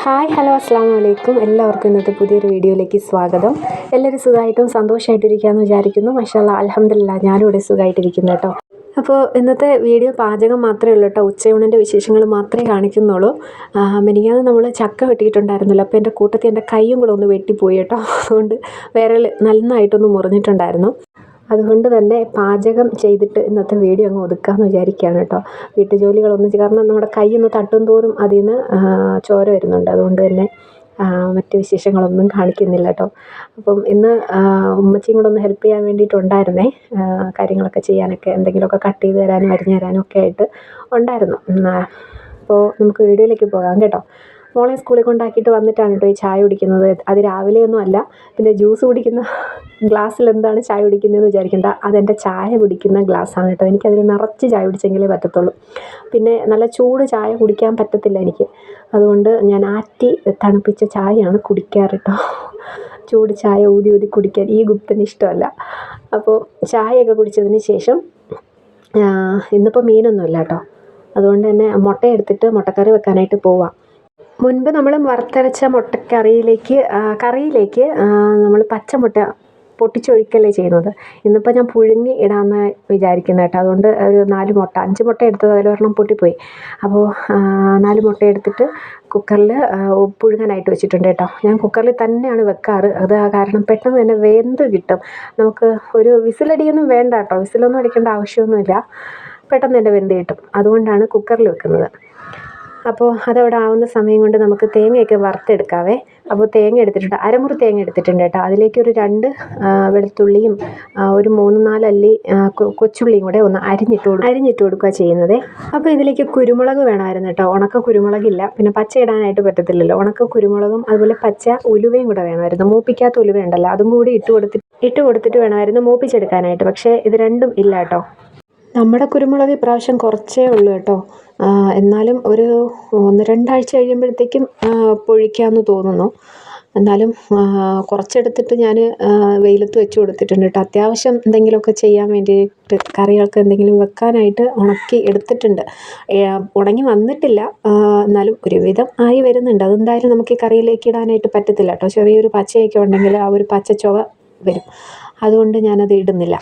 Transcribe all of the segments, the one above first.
Hi hello അസ്സാം വലൈക്കും എല്ലാവർക്കും ഇന്നത്തെ പുതിയൊരു വീഡിയോയിലേക്ക് സ്വാഗതം. എല്ലാവരും സുഖമായിട്ടും സന്തോഷമായിട്ടിരിക്കുകയെന്ന് വിചാരിക്കുന്നു. മഷാല്ല അലഹമില്ല ഞാനും ഇവിടെ സുഖമായിട്ടിരിക്കുന്നു കേട്ടോ. അപ്പോൾ ഇന്നത്തെ വീഡിയോ പാചകം മാത്രമേ ഉള്ളൂ കേട്ടോ. ഉച്ചയൂണിന്റെ വിശേഷങ്ങൾ മാത്രമേ കാണിക്കുന്നുള്ളൂ. മിനിങ്ങാതെ നമ്മൾ ചക്ക വെട്ടിയിട്ടുണ്ടായിരുന്നല്ലോ. അപ്പോൾ എന്റെ കൂട്ടത്തിൽ എന്റെ കൈയും കൂടെ ഒന്ന് വെട്ടിപ്പോയി കേട്ടോ. അതുകൊണ്ട് വിരൽ നന്നായിട്ടൊന്ന് മുറിഞ്ഞിട്ടുണ്ടായിരുന്നു. അതുകൊണ്ട് തന്നെ പാചകം ചെയ്തിട്ട് ഇന്നത്തെ വീഡിയോ അങ്ങ് ഒതുക്കാമെന്ന് വിചാരിക്കുകയാണ് കേട്ടോ. വീട്ടുജോലികളൊന്നും കാരണം നമ്മുടെ കൈ ഒന്ന് തട്ടും തോറും അതിൽ നിന്ന് ചോര വരുന്നുണ്ട്. അതുകൊണ്ട് തന്നെ മറ്റ് വിശേഷങ്ങളൊന്നും കാണിക്കുന്നില്ല കേട്ടോ. അപ്പം ഇന്ന് ഉമ്മച്ചിയും കൂടെ ഒന്ന് ഹെൽപ്പ് ചെയ്യാൻ വേണ്ടിയിട്ടുണ്ടായിരുന്നേ. കാര്യങ്ങളൊക്കെ ചെയ്യാനൊക്കെ എന്തെങ്കിലുമൊക്കെ കട്ട് ചെയ്ത് തരാനും അരിഞ്ഞു തരാനും ഒക്കെ ആയിട്ട് ഉണ്ടായിരുന്നു. അപ്പോൾ നമുക്ക് വീഡിയോയിലേക്ക് പോകാം കേട്ടോ. മോളെ സ്കൂളിൽ കൊണ്ടാക്കിയിട്ട് വന്നിട്ടാണ് കേട്ടോ ഈ ചായ കുടിക്കുന്നത്. അത് രാവിലെയൊന്നും അല്ല പിന്നെ ജ്യൂസ് കുടിക്കുന്ന ഗ്ലാസ്സിൽ എന്താണ് ചായ കുടിക്കുന്നതെന്ന് വിചാരിക്കേണ്ട. അതെന്റെ ചായ കുടിക്കുന്ന ഗ്ലാസ്സാണ് കേട്ടോ. എനിക്കതിന് നിറച്ച് ചായ കുടിച്ചെങ്കിലേ പറ്റത്തുള്ളൂ. പിന്നെ നല്ല ചൂട് ചായ കുടിക്കാൻ പറ്റത്തില്ല എനിക്ക്. അതുകൊണ്ട് ഞാൻ ആറ്റി തണുപ്പിച്ച ചായയാണ് കുടിക്കാറ് കേട്ടോ. ചൂട് ചായ ഊതി ഊതി കുടിക്കാൻ ഈ ഗുപ്തന് ഇഷ്ടമല്ല. അപ്പോൾ ചായയൊക്കെ കുടിച്ചതിന് ശേഷം ഇന്നിപ്പോൾ മീനൊന്നുമില്ല കേട്ടോ. അതുകൊണ്ട് തന്നെ മുട്ട എടുത്തിട്ട് മുട്ടക്കറി വെക്കാനായിട്ട് പോവാം. മുൻപ് നമ്മൾ വറുത്തരച്ച മുട്ടക്കറിയിലേക്ക് കറിയിലേക്ക് നമ്മൾ പച്ചമുട്ട പൊട്ടിച്ചൊഴിക്കല്ലേ ചെയ്യുന്നത്. ഇന്നിപ്പോൾ ഞാൻ പുഴുങ്ങി ഇടാമെന്ന് വിചാരിക്കുന്നത് കേട്ടോ. അതുകൊണ്ട് ഒരു നാല് മുട്ട അഞ്ച് മുട്ട എടുത്തത് അതിലൊരെണ്ണം പൊട്ടിപ്പോയി. അപ്പോൾ നാല് മുട്ട എടുത്തിട്ട് കുക്കറിൽ പുഴുങ്ങാനായിട്ട് വെച്ചിട്ടുണ്ട് കേട്ടോ. ഞാൻ കുക്കറിൽ തന്നെയാണ് വെക്കാറ്. അത് കാരണം പെട്ടെന്ന് തന്നെ വെന്ത് കിട്ടും. നമുക്ക് ഒരു വിസിലടിയൊന്നും വേണ്ട കേട്ടോ. വിസിലൊന്നും അടിക്കേണ്ട ആവശ്യമൊന്നുമില്ല. പെട്ടെന്ന് തന്നെ വെന്ത് കിട്ടും. അതുകൊണ്ടാണ് കുക്കറിൽ വെക്കുന്നത്. അപ്പോൾ അതവിടെ ആവുന്ന സമയം കൊണ്ട് നമുക്ക് തേങ്ങയൊക്കെ വറുത്തെടുക്കാവേ. അപ്പോൾ തേങ്ങ എടുത്തിട്ടുണ്ട്. അരമുറി തേങ്ങ എടുത്തിട്ടുണ്ട് കേട്ടോ. അതിലേക്ക് ഒരു രണ്ട് വെളുത്തുള്ളിയും ഒരു മൂന്ന് നാലല്ലി കൊച്ചുള്ളിയും കൂടെ ഒന്ന് അരിഞ്ഞിട്ട് കൊടുക്കുക അരിഞ്ഞിട്ട് കൊടുക്കുക ചെയ്യുന്നത്. അപ്പോൾ ഇതിലേക്ക് കുരുമുളക് വേണമായിരുന്നു കേട്ടോ. ഉണക്ക കുരുമുളകില്ല. പിന്നെ പച്ച ഇടാനായിട്ട് പറ്റത്തില്ലല്ലോ. ഉണക്ക കുരുമുളകും അതുപോലെ പച്ച ഉലുവയും കൂടെ വേണമായിരുന്നു. മൂപ്പിക്കാത്ത ഉലുവ ഉണ്ടല്ലോ അതും കൂടി ഇട്ട് കൊടുത്തിട്ട് ഇട്ട് കൊടുത്തിട്ട് വേണമായിരുന്നു മൂപ്പിച്ചെടുക്കാനായിട്ട്. പക്ഷേ ഇത് രണ്ടും ഇല്ല കേട്ടോ. നമ്മുടെ കുരുമുളക് ഇപ്രാവശ്യം കുറച്ചേ ഉള്ളൂ കേട്ടോ. എന്നാലും ഒരു ഒന്ന് രണ്ടാഴ്ച കഴിയുമ്പോഴത്തേക്കും പൊഴിക്കാമെന്ന് തോന്നുന്നു. എന്നാലും കുറച്ചെടുത്തിട്ട് ഞാൻ വെയിലത്ത് വെച്ച് കൊടുത്തിട്ടുണ്ട് കേട്ടോ. അത്യാവശ്യം എന്തെങ്കിലുമൊക്കെ ചെയ്യാൻ വേണ്ടിയിട്ട് കറികൾക്ക് എന്തെങ്കിലും വെക്കാനായിട്ട് ഉണക്കി എടുത്തിട്ടുണ്ട്. ഉണങ്ങി വന്നിട്ടില്ല. എന്നാലും ഒരുവിധം ആയി വരുന്നുണ്ട്. അതെന്തായാലും നമുക്ക് ഈ കറിയിലേക്ക് ഇടാനായിട്ട് പറ്റത്തില്ല കേട്ടോ. ചെറിയൊരു പച്ചയൊക്കെ ഉണ്ടെങ്കിൽ ആ ഒരു പച്ച ചുവ വരും. അതുകൊണ്ട് ഞാനത് ഇടുന്നില്ല.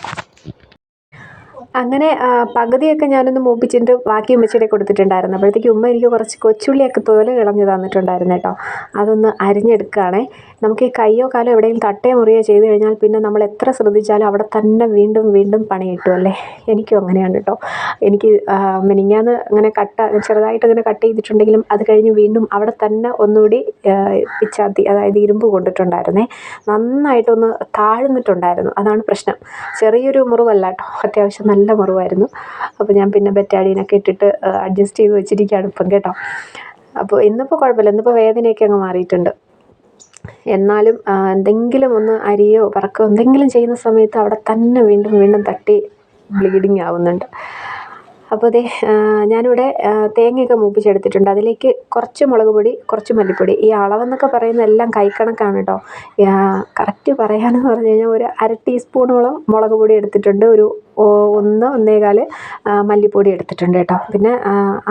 അങ്ങനെ പകുതിയൊക്കെ ഞാനൊന്ന് മൂപ്പിച്ചിട്ട് ബാക്കി ഉമ്മച്ചിയുടെ കൊടുത്തിട്ടുണ്ടായിരുന്നു. അപ്പോഴത്തേക്ക് ഉമ്മ എനിക്ക് കുറച്ച് കൊച്ചുള്ളിയൊക്കെ തോല കളഞ്ഞ് തന്നിട്ടുണ്ടായിരുന്നു കേട്ടോ. അതൊന്ന് അരിഞ്ഞെടുക്കുകയാണേ. നമുക്ക് ഈ കയ്യോ കാലോ എവിടെയും തട്ടയോ മുറിയോ ചെയ്ത് കഴിഞ്ഞാൽ പിന്നെ നമ്മൾ എത്ര ശ്രദ്ധിച്ചാലും അവിടെ തന്നെ വീണ്ടും വീണ്ടും പണി കിട്ടുമല്ലേ എനിക്കും അങ്ങനെയാണ് കേട്ടോ. എനിക്ക് മിനിങ്ങാന്ന് അങ്ങനെ കട്ട ചെറുതായിട്ട് അങ്ങനെ കട്ട് ചെയ്തിട്ടുണ്ടെങ്കിലും അത് കഴിഞ്ഞ് വീണ്ടും അവിടെ തന്നെ ഒന്നുകൂടി പിച്ചാത്തി അതായത് ഇരുമ്പ് കൊണ്ടിട്ടുണ്ടായിരുന്നേ. നന്നായിട്ടൊന്ന് താഴ്ന്നിട്ടുണ്ടായിരുന്നു. അതാണ് പ്രശ്നം. ചെറിയൊരു മുറിവല്ല കേട്ടോ. അത്യാവശ്യം നല്ല നല്ല മുറിവായിരുന്നു അപ്പോൾ ഞാൻ പിന്നെ ബെറ്റാഡീനൊക്കെ ഇട്ടിട്ട് അഡ്ജസ്റ്റ് ചെയ്ത് വെച്ചിരിക്കുകയാണ് ഇപ്പം കേട്ടോ. അപ്പോൾ ഇന്നിപ്പോൾ കുഴപ്പമില്ല. ഇന്നിപ്പോൾ വേദനയൊക്കെ അങ്ങ് മാറിയിട്ടുണ്ട്. എന്നാലും എന്തെങ്കിലും ഒന്ന് അരിയോ പറക്കോ എന്തെങ്കിലും ചെയ്യുന്ന സമയത്ത് അവിടെ തന്നെ വീണ്ടും വീണ്ടും തട്ടി ബ്ലീഡിങ് ആവുന്നുണ്ട്. അപ്പോൾ അതെ ഞാനിവിടെ തേങ്ങയൊക്കെ മൂപ്പിച്ചെടുത്തിട്ടുണ്ട്. അതിലേക്ക് കുറച്ച് മുളക് പൊടി കുറച്ച് മല്ലിപ്പൊടി. ഈ അളവെന്നൊക്കെ പറയുന്നത് എല്ലാം കൈക്കണക്കാണ് കേട്ടോ. കറക്റ്റ് പറയാനെന്ന് പറഞ്ഞു കഴിഞ്ഞാൽ ഒരു അര ടീസ്പൂണോളം മുളക് പൊടി എടുത്തിട്ടുണ്ട്. ഒരു ഒന്ന് ഒന്നേകാൽ മല്ലിപ്പൊടി എടുത്തിട്ടുണ്ട് കേട്ടോ. പിന്നെ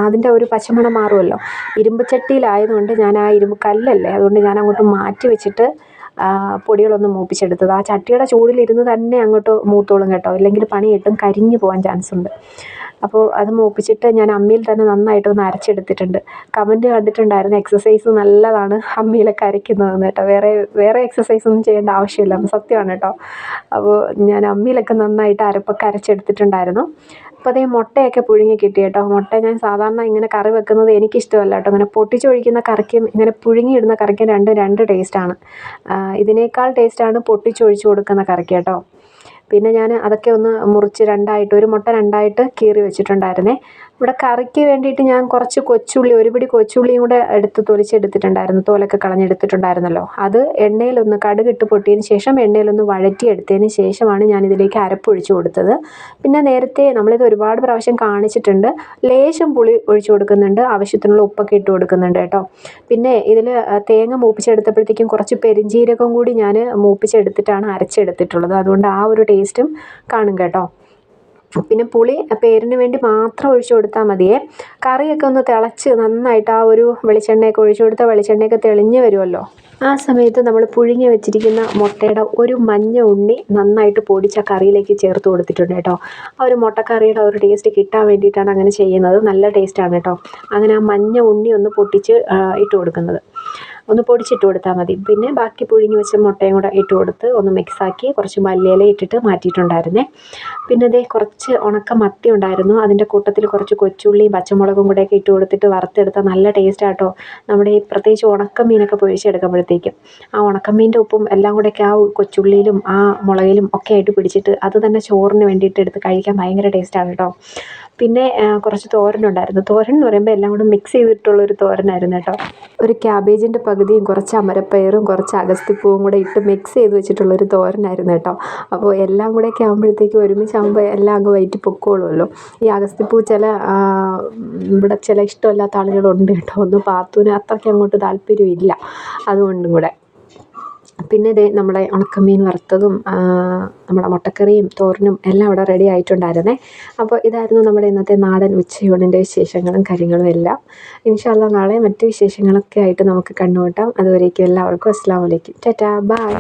അതിന്റെ ഒരു പച്ചമണം മാറുമല്ലോ. ഇരുമ്പ് ചട്ടിയിലായതുകൊണ്ട് ഞാൻ ആ ഇരുമ്പ് കല്ലല്ലേ അതുകൊണ്ട് ഞാൻ അങ്ങോട്ട് മാറ്റി വെച്ചിട്ട് പൊടികളൊന്ന് മൂപ്പിച്ചെടുത്തത്. ആ ചട്ടിയുടെ ചൂടിലിരുന്ന് തന്നെ അങ്ങോട്ട് മൂത്തോളും കേട്ടോ. ഇല്ലെങ്കിൽ പണി കിട്ടും കരിഞ്ഞു പോകാൻ ചാൻസ് ഉണ്ട്. അപ്പോൾ അത് മൂപ്പിച്ചിട്ട് ഞാൻ അമ്മിയിൽ തന്നെ നന്നായിട്ട് നന്നായിട്ടൊന്ന് അരച്ചെടുത്തിട്ടുണ്ട്. കമന്റ് കണ്ടിട്ടുണ്ടായിരുന്നു എക്സസൈസ് നല്ലതാണ് അമ്മിയിലൊക്കെ അരയ്ക്കുന്നതെന്ന് കേട്ടോ. വേറെ വേറെ എക്സസൈസ് ഒന്നും ചെയ്യേണ്ട ആവശ്യമില്ല. സത്യമാണ് കേട്ടോ. അപ്പോൾ ഞാൻ അമ്മിയിലൊക്കെ നന്നായിട്ട് അരപ്പൊക്കെ അരച്ചെടുത്തിട്ടുണ്ടായിരുന്നു. അപ്പോൾ അതേ മുട്ടയൊക്കെ പുഴുങ്ങി കിട്ടി കേട്ടോ മുട്ട ഞാൻ സാധാരണ ഇങ്ങനെ കറി വെക്കുന്നത് എനിക്കിഷ്ടമല്ല കേട്ടോ. ഇങ്ങനെ പൊട്ടിച്ചൊഴിക്കുന്ന കറിക്കും ഇങ്ങനെ പുഴുങ്ങിയിടുന്ന കറിക്കും രണ്ടും രണ്ട് ടേസ്റ്റാണ് ഇതിനേക്കാൾ ടേസ്റ്റാണ് പൊട്ടിച്ചൊഴിച്ച് കൊടുക്കുന്ന കറിക്ക് കേട്ടോ. പിന്നെ ഞാൻ അതൊക്കെ ഒന്ന് മുറിച്ച് രണ്ടായിട്ട് ഒരു മുട്ട രണ്ടായിട്ട് കീറി വെച്ചിട്ടുണ്ടായിരുന്നേ. ഇവിടെ കറിക്ക് വേണ്ടിയിട്ട് ഞാൻ കുറച്ച് കൊച്ചുള്ളി ഒരു പിടി കൊച്ചുള്ളിയും കൂടെ എടുത്ത് തൊലിച്ചെടുത്തിട്ടുണ്ടായിരുന്നു. തോലൊക്കെ കളഞ്ഞെടുത്തിട്ടുണ്ടായിരുന്നല്ലോ. അത് എണ്ണയിലൊന്ന് കടുകിട്ട് പൊട്ടിയതിന് ശേഷം എണ്ണയിലൊന്ന് വഴറ്റിയെടുത്തതിന് ശേഷമാണ് ഞാൻ ഇതിലേക്ക് അരപ്പൊഴിച്ചു കൊടുത്തത്. പിന്നെ നേരത്തെ നമ്മളിത് ഒരുപാട് പ്രാവശ്യം കാണിച്ചിട്ടുണ്ട്. ലേശം പുളി ഒഴിച്ചു കൊടുക്കുന്നുണ്ട്. ആവശ്യത്തിനുള്ള ഉപ്പൊക്കെ ഇട്ട് കൊടുക്കുന്നുണ്ട് കേട്ടോ. പിന്നെ ഇതിൽ തേങ്ങ മൂപ്പിച്ചെടുത്തപ്പോഴത്തേക്കും കുറച്ച് പെരിഞ്ജീരകം കൂടി ഞാൻ മൂപ്പിച്ചെടുത്തിട്ടാണ് അരച്ചെടുത്തിട്ടുള്ളത്. അതുകൊണ്ട് ആ ഒരു ടേസ്റ്റും കാണും കേട്ടോ. പിന്നെ പുളി പേരിന് വേണ്ടി മാത്രം ഒഴിച്ചു കൊടുത്താൽ മതിയേ. കറിയൊക്കെ ഒന്ന് തിളച്ച് നന്നായിട്ട് ആ ഒരു വെളിച്ചെണ്ണയൊക്കെ ഒഴിച്ചു കൊടുത്താൽ വെളിച്ചെണ്ണയൊക്കെ തെളിഞ്ഞ് വരുമല്ലോ. ആ സമയത്ത് നമ്മൾ പുഴുങ്ങി വെച്ചിരിക്കുന്ന മുട്ടയുടെ ഒരു മഞ്ഞ ഉണ്ണി നന്നായിട്ട് പൊടിച്ച കറിയിലേക്ക് ചേർത്ത് കൊടുത്തിട്ടുണ്ട് കേട്ടോ. ആ ഒരു മുട്ടക്കറിയുടെ ഒരു ടേസ്റ്റ് കിട്ടാൻ വേണ്ടിയിട്ടാണ് അങ്ങനെ ചെയ്യുന്നത്. നല്ല ടേസ്റ്റാണ് കേട്ടോ. അങ്ങനെ ആ മഞ്ഞ ഉണ്ണി ഒന്ന് പൊട്ടിച്ച് ഇട്ട് കൊടുക്കുന്നത്. ഒന്ന് പൊടിച്ചിട്ട് കൊടുത്താൽ മതി. പിന്നെ ബാക്കി പുഴുങ്ങി വെച്ച മുട്ടയും കൂടെ ഇട്ട് കൊടുത്ത് ഒന്ന് മിക്സാക്കി കുറച്ച് മല്ലിയില ഇട്ടിട്ട് മാറ്റിയിട്ടുണ്ടായിരുന്നേ. പിന്നെ അതേ കുറച്ച് ഉണക്ക മത്തി ഉണ്ടായിരുന്നു. അതിന്റെ കൂട്ടത്തിൽ കുറച്ച് കൊച്ചുള്ളിയും പച്ചമുളകും കൂടെയൊക്കെ ഇട്ട് കൊടുത്തിട്ട് വറുത്തെടുത്താൽ നല്ല ടേസ്റ്റ് ആട്ടോ. നമ്മുടെ ഈ പ്രത്യേകിച്ച് ഉണക്കമീനൊക്കെ പൊരിച്ചെടുക്കുമ്പോഴത്തേക്കും. ആ ഉണക്കമീന്റെ ഉപ്പും എല്ലാം കൂടെയൊക്കെ ആ കൊച്ചുള്ളിയിലും ആ മുളകിലും ഒക്കെ ആയിട്ട് പിടിച്ചിട്ട് അത് തന്നെ ചോറിന് വേണ്ടിയിട്ട് എടുത്ത് കഴിക്കാൻ ഭയങ്കര ടേസ്റ്റാണ് കേട്ടോ പിന്നെ കുറച്ച് തോരനുണ്ടായിരുന്നു തോരൻ എന്ന് പറയുമ്പോൾ എല്ലാം കൂടെ മിക്സ് ചെയ്തിട്ടുള്ള ഒരു തോരനായിരുന്നു കേട്ടോ ഒരു ക്യാബേജിന്റെ പകുതിയും കുറച്ച് അമരപ്പയറും കുറച്ച് അഗസ്തിപ്പൂവും കൂടെ ഇട്ട് മിക്സ് ചെയ്ത് വെച്ചിട്ടുള്ളൊരു തോരനായിരുന്നു കേട്ടോ. അപ്പോൾ എല്ലാം കൂടെ കൂടെയൊക്കെ ആകുമ്പോഴത്തേക്കും ഒരുമിച്ചാകുമ്പോൾ എല്ലാം അങ്ങ് വയറ്റി പൊക്കോളുമല്ലോ. ഈ അഗസ്തിപ്പൂ ചില ഇവിടെ ചില ഇഷ്ടമല്ലാത്ത ആളുകളുണ്ട് കേട്ടോ. ഒന്ന് പാത്തൂന് അത്രയ്ക്ക് അങ്ങോട്ട് താല്പര്യമില്ല. അതുകൊണ്ടും കൂടെ. പിന്നെ ദേ നമ്മുടെ ഉണക്കമീൻ വറുത്തതും നമ്മുടെ മുട്ടക്കറിയും തോരനും എല്ലാം അവിടെ റെഡി ആയിട്ടുണ്ടായിരുന്നേ. അപ്പോൾ ഇതായിരുന്നു നമ്മുടെ ഇന്നത്തെ നാടൻ ഉച്ചയൂണിന്റെ വിശേഷങ്ങളും കാര്യങ്ങളും എല്ലാം. ഇൻഷാല്ല നാളെ മറ്റു വിശേഷങ്ങളൊക്കെ ആയിട്ട് നമുക്ക് കണ്ടുമുട്ടാം. അതുവരേക്കും എല്ലാവർക്കും അസ്സാം വലൈക്കും ടാറ്റാ ബൈ